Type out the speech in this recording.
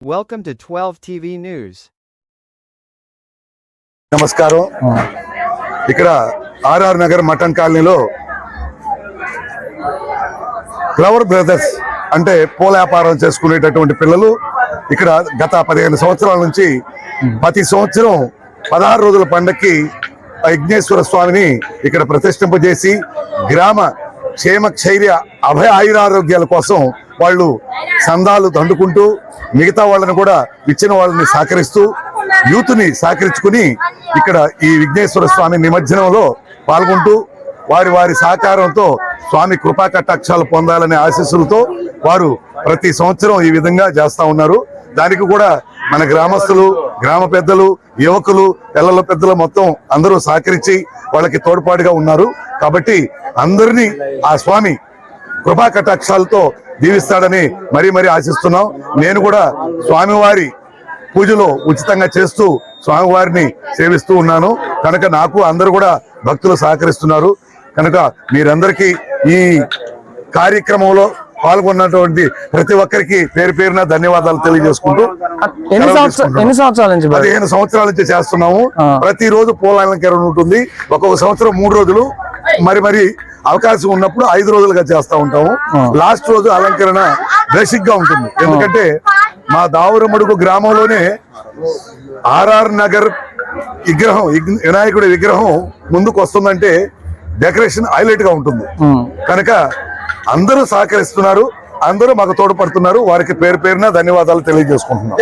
Welcome to 12 TV News. నమస్కారం ఇక్కడ RR Nagar mutton కాలనీలో ఫ్లవర్ బ్రదర్స్ అంటే పూల వ్యాపారం చేసుకునేటటువంటి పిల్లలు ఇక్కడ గత పదిహేను సంవత్సరాల నుంచి ప్రతి సంవత్సరం పదహారు రోజుల పండక్కి యజ్ఞేశ్వర స్వామిని ఇక్కడ ప్రతిష్ఠింపజేసి గ్రామ క్షేమ క్షైర్య అభయ ఆయురారోగ్యాల కోసం వాళ్ళు సందాలు దండుకుంటూ మిగతా వాళ్ళని కూడా ఇచ్చిన వాళ్ళని సహకరిస్తూ యూత్ని సహకరించుకుని ఇక్కడ ఈ విఘ్నేశ్వర స్వామి నిమజ్జనంలో పాల్గొంటూ వారి వారి సహకారంతో స్వామి కృపా కటాక్షాలు పొందాలనే ఆశీస్సులతో వారు ప్రతి సంవత్సరం ఈ విధంగా చేస్తా ఉన్నారు. దానికి కూడా మన గ్రామస్తులు గ్రామ పెద్దలు యువకులు పిల్లల పెద్దలు మొత్తం అందరూ సహకరించి వాళ్ళకి తోడ్పాటుగా ఉన్నారు. కాబట్టి అందరినీ ఆ స్వామి కృపా కటాక్షాలతో దీవిస్తాడని మరీ మరీ ఆశిస్తున్నాం. నేను కూడా స్వామివారి పూజలో ఉచితంగా చేస్తూ స్వామివారిని సేవిస్తూ ఉన్నాను. కనుక నాకు అందరూ కూడా భక్తులు సహకరిస్తున్నారు. కనుక మీరందరికీ ఈ కార్యక్రమంలో పాల్గొన్నటువంటి ప్రతి ఒక్కరికి పేరు పేరున ధన్యవాదాలు తెలియజేసుకుంటూ ఎన్ని సంవత్సరాలు నుంచి? పదిహేను సంవత్సరాల నుంచి చేస్తున్నాము. ప్రతిరోజు పూల అలంకరణ ఉంటుంది. ఒక్కొక్క సంవత్సరం మూడు రోజులు. మరి మరి అవకాశం ఉన్నప్పుడు ఐదు రోజులుగా చేస్తా ఉంటాము. లాస్ట్ రోజు అలంకరణ బేసిక్గా ఉంటుంది. ఎందుకంటే మా దావురమడుగు గ్రామంలోనే ఆర్ఆర్ నగర్ విగ్రహం విగ్- వినాయకుడి విగ్రహం ముందుకు వస్తుందంటే డెకరేషన్ హైలైట్గా ఉంటుంది. కనుక అందరూ సహకరిస్తున్నారు అందరూ మాకు తోడ్పడుతున్నారు. వారికి పేరు పేరున ధన్యవాదాలు తెలియజేసుకుంటున్నాం.